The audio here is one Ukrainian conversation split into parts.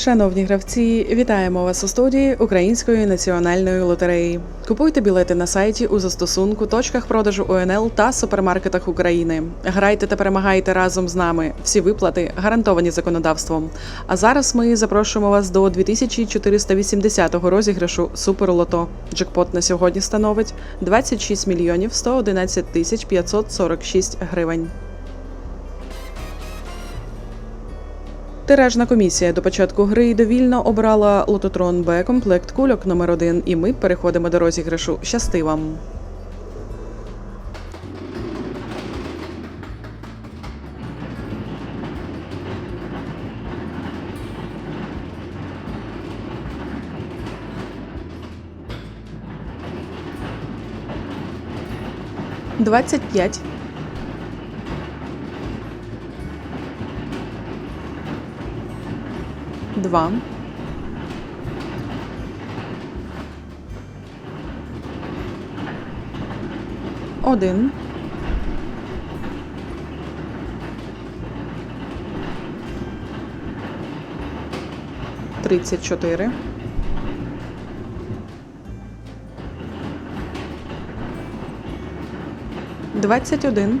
Шановні гравці, вітаємо вас у студії Української національної лотереї. Купуйте білети на сайті у застосунку, точках продажу ОНЛ та супермаркетах України. Грайте та перемагайте разом з нами. Всі виплати гарантовані законодавством. А зараз ми запрошуємо вас до 2480-го розіграшу Суперлото. Джекпот на сьогодні становить 26 мільйонів 111 тисяч 546 гривень. Тиражна комісія до початку гри довільно обрала лототрон Б комплект кульок номер 1 і ми переходимо до розіграшу. Щасти вам! Двадцять п'ять. Два. Один. Тридцять чотири. Двадцять один.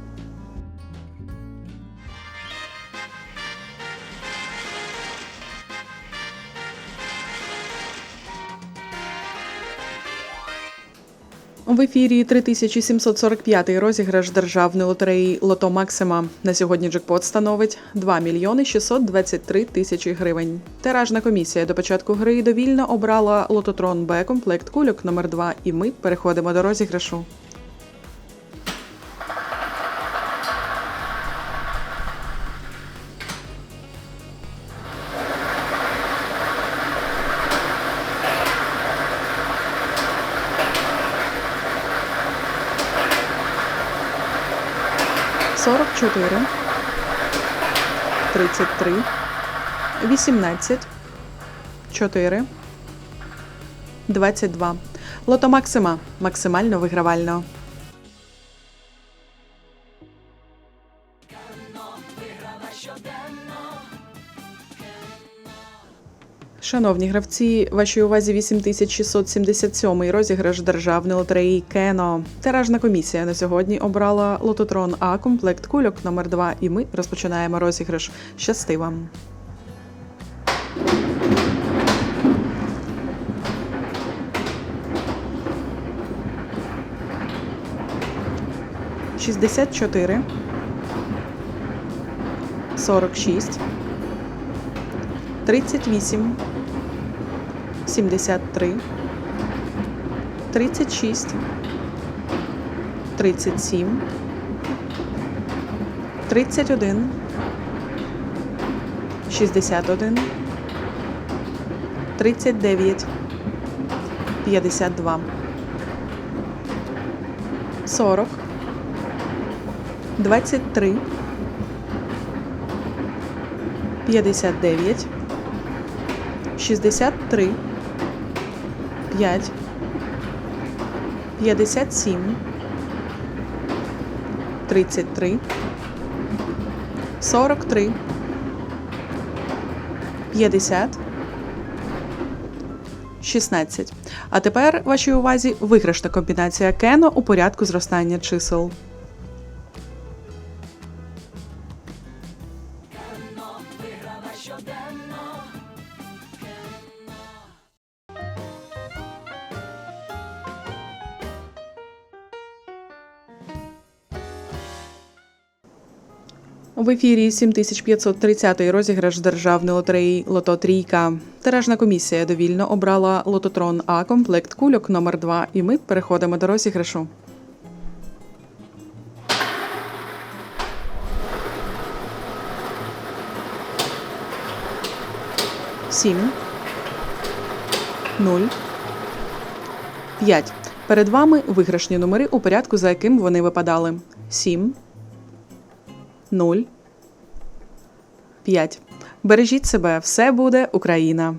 В ефірі 3745 розіграш державної лотереї Лото Максима. На сьогодні джекпот становить 2 мільйони 623 тисячі гривень. Тиражна комісія до початку гри довільно обрала лототрон Б комплект кульок номер 2 і ми переходимо до розіграшу. Сорок чотири, тридцять три, вісімнадцять, чотири, двадцять два. Лото Максима максимально вигравально. Шановні гравці, вашій увазі 8677 розіграш державної лотереї Кено. Тиражна комісія на сьогодні обрала лототрон А комплект кульок номер 2 і ми розпочинаємо розіграш. Щасти вам! Шістдесят чотири. Сорок шість. Тридцять вісім. 73, 36, 37, 31, 61, 39, 52, 40, 23, 59, 63, 5, 57, 33, 43, 50, 16. А тепер вашій увазі виграшна комбінація Кено у порядку зростання чисел. В ефірі 7530 розіграш державної лотереї Лото Трійка. Тиражна комісія довільно обрала лототрон А комплект кульок номер 2 і ми переходимо до розіграшу. Сім. Нуль. П'ять. Перед вами виграшні номери у порядку, за яким вони випадали. Сім. 0, 5. Бережіть себе, все буде Україна.